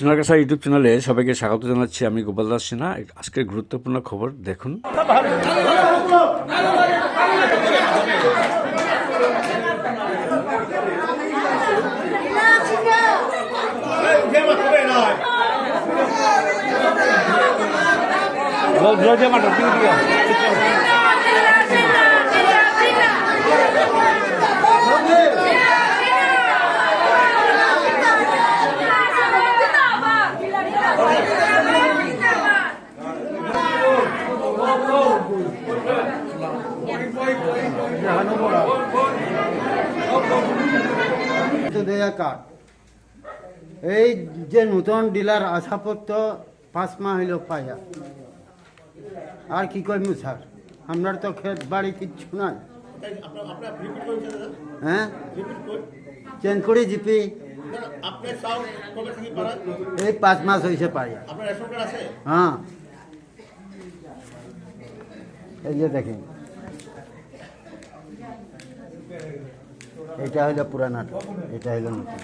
সোনারকাছা YouTube চ্যানেলে সবাইকে স্বাগত জানাচ্ছি। আমি গোপাল দাস সিনহা। আজকের গুরুত্বপূর্ণ খবর দেখুন। কার্ড এই যে নতুন ডিলার আসা পড়তো পাঁচ মাহ হইল পাইয়া আর কি করব স্যার আপনার তো ক্ষেত বাড়ি কিচ্ছু নাই। হ্যাঁ করে জিপি। এই পাঁচ মাস হয়েছে পাইয়া হ্যাঁ এই যে দেখেন। এটা হইল পুরানাটা এটা হইল নতুন।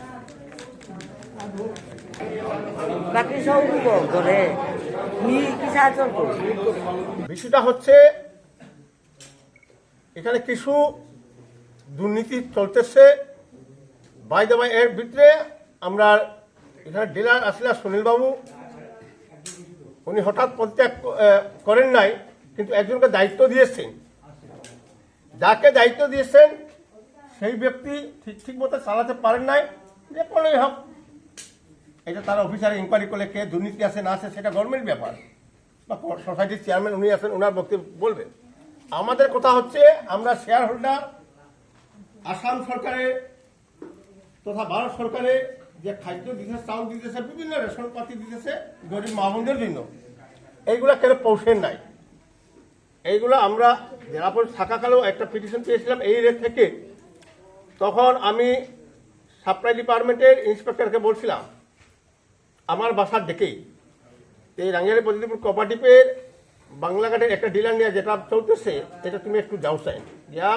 বাকি সব বিষয়টা হচ্ছে এখানে কিছু দুর্নীতি চলতেছে। বাইদে বাই এর ভিতরে আমরা এখানে ডিলার আসলে সুনীল বাবু উনি হঠাৎ পদত্যাগ করেন নাই কিন্তু একজনকে দায়িত্ব দিয়েছেন। যাকে দায়িত্ব দিয়েছেন সেই ব্যক্তি ঠিক ঠিক মতো চালাতে পারেন নাই, যে কোনোই হোক। এটা তারা অফিসারে ইনকোয়ারি করলে কে দুর্নীতি আছে, না আছে, সেটা গভর্নমেন্ট ব্যাপার। বা সোসাইটির চেয়ারম্যান উনি আছেন ওনার বক্তব্য বলবেন। আমাদের কথা হচ্ছে, আমরা শেয়ার হোল্ডার আসাম সরকারে তথা ভারত সরকারে যে খাদ্য দিতেছে, চাউল দিতেছে, বিভিন্ন রেশন পাতি দিতেছে, গরিব মাহমুদের জন্য, এইগুলা কেন পৌঁছেন নাই? এইগুলো আমরা জেলা পরিষদ থাকাকালেও একটা পিটিশন পেয়েছিলাম, এই রেট থেকে তখন আমি সাপ্লাই ডিপার্টমেন্টের ইন্সপেক্টরকে বলছিলাম, আমার বাসার ডেকেই। এই রাঙ্গিয়ারি প্রতিদিপুর কোপারেটিভের বাংলাঘাটের একটা ডিলার নিয়ে যেটা চলতেছে, এটা তুমি একটু যাও চাই যা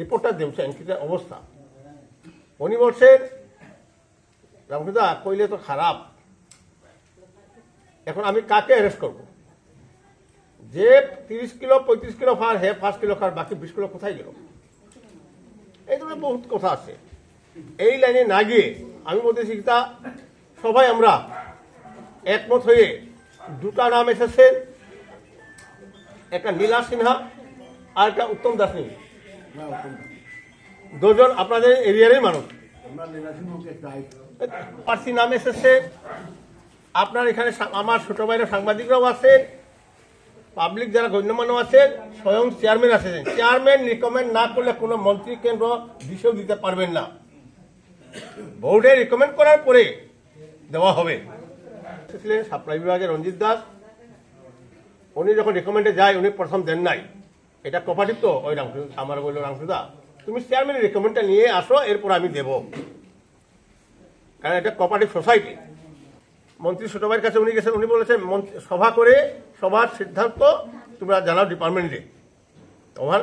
রিপোর্টটা দেও চাই কি অবস্থা। উনি বলছেন রামকৃদা কইলে তো খারাপ। এখন আমি কাকে অ্যারেস্ট করব? যে তিরিশ কিলো, পঁয়ত্রিশ কিলো ফার, হে পাঁচ কিলো খার, বাকি বিশ কিলো কোথায় গেল? বহুত কথা আছে। এই লাইনে না গিয়ে আমি বলতেছি তা সবাই আমরা একমত হয়ে দুটা নাম এসেছে, একটা নীলা সিনহা আর একটা উত্তম দাসনী দুজন আপনাদের এরিয়ারই মানুষ। প্রার্থী নাম এসেছে, আপনার এখানে আমার ছোট ভাইরা সাংবাদিকরাও আছেন পাবলিক যারা গণ্যমান্য আছেন স্বয়ং চেয়ারম্যান আছেন চেয়ারম্যান রিকমেন্ড না করলে কোনো মন্ত্রী কেন্দ্র বিষয় দিতে পারবেন না। বোর্ডে রিকমেন্ড করার পরে দেওয়া হবে। সাপ্লাই বিভাগের রঞ্জিত দাস। উনি যখন রিকমেন্ডে যায়, উনি প্রথম দেন নাই। এটা কোপারেটিভ তো, ওই রামকৃষ্ণ, আমার বলল রামকৃষ্ণদা তুমি চেয়ারম্যানের রিকমেন্ডটা নিয়ে আসো, এরপর আমি দেব। কারণ এটা কোপারেটিভ সোসাইটি মন্ত্রী ছোট ভাইয়ের কাছে উনি গেছেন উনি বলেছেন মন্ত্রী- সভা করে সভার সিদ্ধান্ত তোমরা জানাও ডিপার্টমেন্টে। তোমার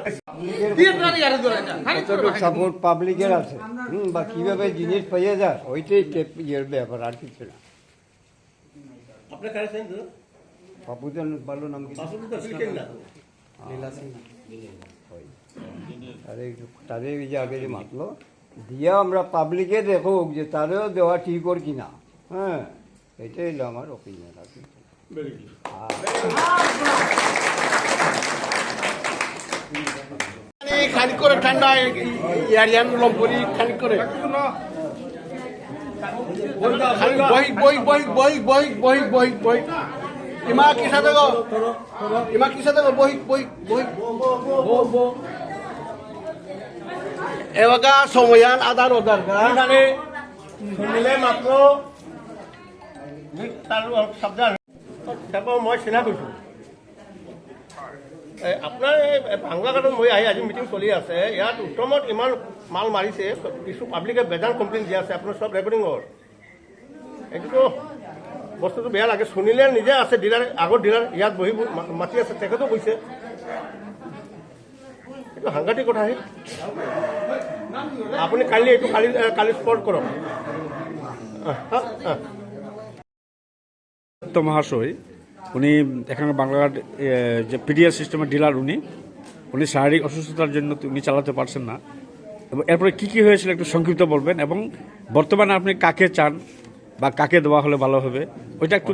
সাপোর্ট পাবলিকের আছে। হুম বা কীভাবে জিনিস পাইয়ে যায় ওইটাই ইয়ের ব্যাপার আর কিছু না। ভালো নাম কি। তাদের যে আগে যে মাতলো দিয়ে আমরা পাবলিকে দেখো যে তারেও দেওয়া ঠিক ওর কিনা। হ্যাঁ। এটাই হলো আমার ওপিনিয়ন আর কি। খালি করে ঠান্ডা ইয়ারিয়ান লম্পরি খালি করে। ইমা এবাকা সময়ান আদার ওদার শুনিলে মাত্র তার সাবধান তারপর মই চিনা কৈছোঁ এ, আপোনাৰ এই ভাংলাঘাটত মই আহি আজি মিটিং চলি আছে। ইয়াত উত্তমত ইমান মাল মাৰিছে। কিছু পাব্লিকে বেজান কমপ্লেইন দিয়া আছে। আপোনাৰ চব ৰেকৰ্ডিং হ'ল। এইটোতো বস্তুটো বেয়া লাগে। শুনিলে নিজে আছে। ডিলাৰ আগৰ ডিলাৰ ইয়াত বহি মাতি আছে। তেখেতেও কৈছে। এইটো সাংঘাতিক কথাহে আপুনি কালি এইটো কালি কালি স্পৰ্ট কৰক। তো মহাশয় উনি এখানে বাংলাঘাট যে পিডিএস সিস্টেমের ডিলার উনি উনি শারীরিক অসুস্থতার জন্য উনি চালাতে পারছেন না। এবং এরপরে কী কী হয়েছিল একটু সংক্ষিপ্ত বলবেন এবং বর্তমানে আপনি কাকে চান বা কাকে দেওয়া হলে ভালো হবে ওইটা একটু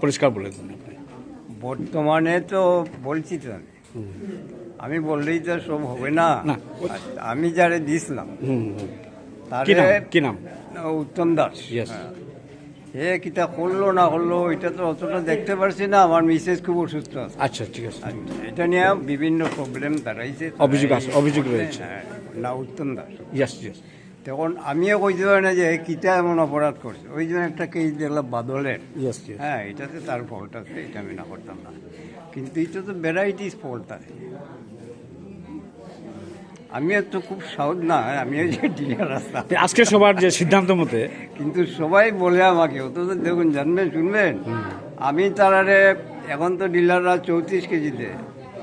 পরিষ্কার বলে দিন আপনি। বর্তমানে তো বলছি তো আমি। আমি বললেই তো সব হবে না। আমি যারে দিছিলাম হুম। কি নাম? উত্তম দাস. হ্যাঁ। হে কিতা করল না করল এটা তো অতটা দেখতে পারছি না আমার মিসেস খুব অসুস্থ আছে। আচ্ছা ঠিক আছে। এটা নিয়ে বিভিন্ন প্রবলেম দাঁড়াইছে। অভিযোগ আছে, অভিযোগ রয়েছে। হ্যাঁ, না উত্তম দাস। ইয়াস ইয়েস তখন আমিও কইতে পারি না যে কিতা এমন অপরাধ করছে। ওই জন্য একটা কেস দেখলাম বাদলের। হ্যাঁ এটাতে তার ফল্ট আছে এটা আমি না করতাম না। কিন্তু এটা তো ভ্যারাইটিস ফল্ট আছে। আমি তো খুব সাউথ না আমিও যে ডিলার আসতাম আজকে সবার যে সিদ্ধান্ত মতে? কিন্তু সবাই বলে আমাকে অত তো দেখুন জানবেন শুনবেন? আমি তারারে এখন তো ডিলাররা চৌত্রিশ কেজিতে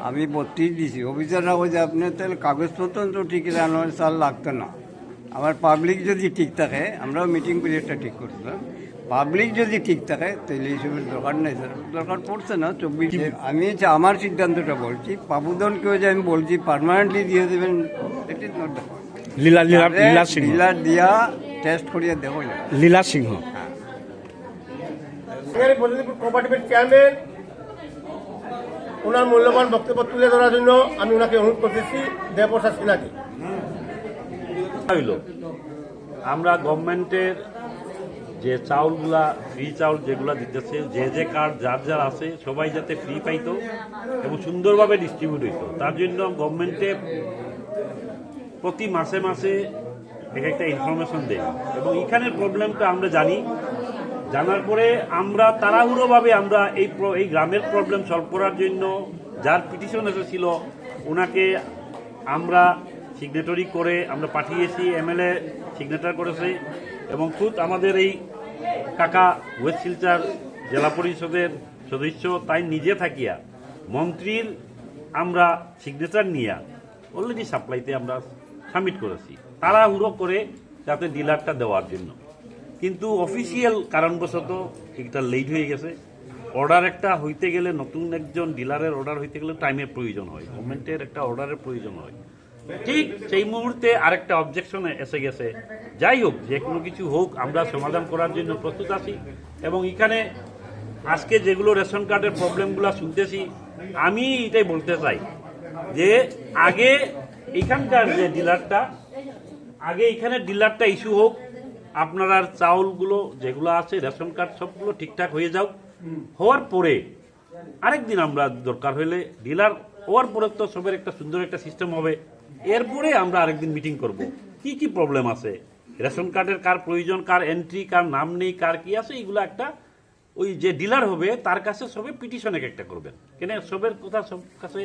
আমি বত্রিশ দিছি। অফিসাররা বলছে আপনি তাহলে কাগজপত্র তো ঠিক রান্নার সাল লাগতো না। আমার পাবলিক যদি ঠিক থাকে আমরাও মিটিং করে একটা ঠিক করছিলাম পাবলিক যদি ঠিক থাকে তাহলে এইসবের দরকার নেই স্যার। দরকার পড়ছে না চব্বিশ আমি হচ্ছে আমার সিদ্ধান্তটা বলছি পাবুদনকেও যে আমি বলছি পার্মানেন্টলি দিয়ে দেবেন it is not Leela Leela Leela Singha. Dealer দিয়া টেস্ট করিয়া দেখো লীলা সিংহ। বদিপুর চেয়ারম্যান ওনার মূল্যবান বক্তব্য তুলে ধরার জন্য আমি ওনাকে অনুরোধ করতেছি দেবপ্রসাদ সিনহাকে। আমরা গভর্নমেন্টের যে চাউলগুলা ফ্রি চাউল যেগুলা দিতেছে, যে যে কার্ড যার যার আছে, সবাই যাতে ফ্রি পাইতো এবং সুন্দরভাবে ডিস্ট্রিবিউট হইতো। তার জন্য গভর্নমেন্টে প্রতি মাসে মাসে এক একটা ইনফরমেশন দেয়। এবং এখানের প্রবলেমটা আমরা জানি। জানার পরে আমরা তাড়াহুড়োভাবে আমরা এই এই গ্রামের প্রবলেম সলভ করার জন্য যার পিটিশন এসেছিল, ওনাকে আমরা সিগনেটরি করে আমরা পাঠিয়েছি এমএলএ সিগনেচার করেছে। এবং খুদ আমাদের এই কাকা ওয়েস্ট শিলচার জেলা পরিষদের সদস্য, তাই নিজে থাকিয়া মন্ত্রীর আমরা সিগনেচার নিয়ে অলরেডি সাপ্লাইতে আমরা সাবমিট করেছি। তাড়াহুড়ো করে যাতে ডিলারটা দেওয়ার জন্য। কিন্তু অফিসিয়াল কারণবশত এটা লেট হয়ে গেছে। অর্ডার একটা হইতে গেলে নতুন একজন ডিলারের অর্ডার হইতে গেলে টাইমের প্রয়োজন হয়। গভর্নমেন্টের একটা অর্ডারের প্রয়োজন হয়। ঠিক সেই মুহূর্তে আরেকটা অবজেকশন এসে গেছে। যাই হোক, যে কোনো কিছু হোক, আমরা সমাধান করার জন্য প্রস্তুত আছি এবং এখানে আজকে যেগুলো রেশন কার্ডের প্রবলেমগুলো শুনতেছি, আমি এটাই বলতে চাই যে আগে এখানকার যে ডিলারটা, আগে এখানে ডিলারটা ইস্যু হোক, আপনার চাউলগুলো যেগুলো আছে, রেশন কার্ড সবগুলো ঠিকঠাক হয়ে যাও। হওয়ার পরে আরেকদিন আমরা দরকার হইলে ডিলার হওয়ার পরে তো সবের একটা সুন্দর একটা সিস্টেম হবে। এরপরে আমরা আরেকদিন মিটিং করব। কি কি প্রবলেম আছে? রেশন কার্ডের কার প্রয়োজন, কার এন্ট্রি কার নাম নেই, কার কি আছে, এগুলো একটা ওই যে ডিলার হবে, তার কাছে সবে পিটিশন এক একটা করবেন। কেন সবের কথা সব কাছে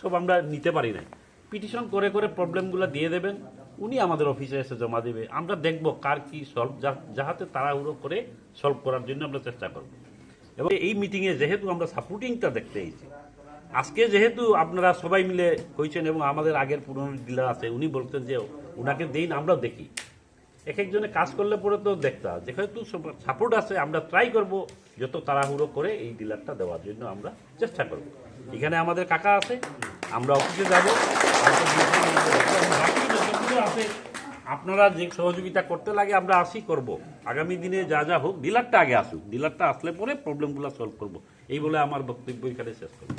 সব আমরা নিতে পারি না পিটিশন করে করে প্রবলেমগুলো দিয়ে দেবেন। উনি আমাদের অফিসে এসে জমা দেবে। আমরা দেখব কার কি সলভ যাহাতে তাড়াহুড়ো করে সলভ করার জন্য আমরা চেষ্টা করব। এবং এই মিটিংয়ে যেহেতু আমরা সাপোর্টিংটা দেখতে এসেছি আজকে যেহেতু আপনারা সবাই মিলে হয়েছেন এবং আমাদের আগের পুরনো ডিলার আছে, উনি বলতেন যে ওনাকে দিন আমরাও দেখি। এক একজনে কাজ করলে পরে তো দেখতা, যেহেতু সাপোর্ট আছে, আমরা ট্রাই করব যত তাড়াহুড়ো করে এই ডিলারটা দেওয়ার জন্য আমরা চেষ্টা করব। এখানে আমাদের কাকা আছে, আমরা অফিসে যাব। আছে আপনারা যে সহযোগিতা করতে লাগে, আমরা আসি করব। আগামী দিনে যা যা হোক, ডিলারটা আগে আসুক। ডিলারটা আসলে পরে প্রবলেমগুলো সলভ করব। এই বলে আমার বক্তব্য এখানে শেষ করব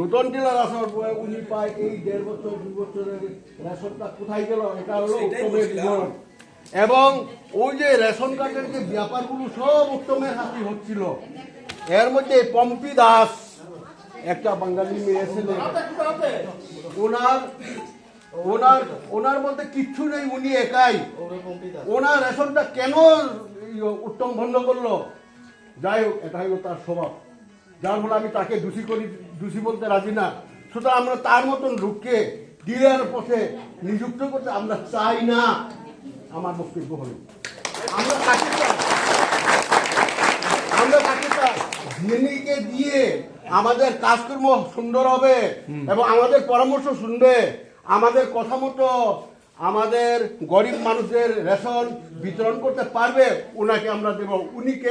নতুন ডিলার আসার পরে উনি পায় এই দেড় বছর দু বছরের রেশনটা কোথায় গেল? এটা হলো উত্তমের বিবরণ। এবং ওই যে রেশন কার্ডের যে ব্যাপারগুলো সব উত্তমের হাতে হচ্ছিল। এর মধ্যে পম্পি দাস একটা বাঙালি মেয়ে ছেলে। ওনার ওনার ওনার মধ্যে কিচ্ছু নেই উনি একাই। ওনার রেশনটা কেন উত্তম বন্ধ করল? যাই হোক এটা হলো তার স্বভাব। যার ফলে আমি তাকে দোষী করি দোষী বলতে রাজি না। সুতরাং আমরা তার মতন লোককে ডিলার পথে নিযুক্ত করতে আমরা চাই না। আমার বক্তব্য হলো আমরা তাকে চাই। আমরা তাকে চাই। যিনিকে দিয়ে আমাদের কাজকর্ম সুন্দর হবে এবং আমাদের পরামর্শ শুনবে। আমাদের কথা মতো আমাদের গরিব মানুষের রেশন বিতরণ করতে পারবে ওনাকে আমরা দেব উনিকে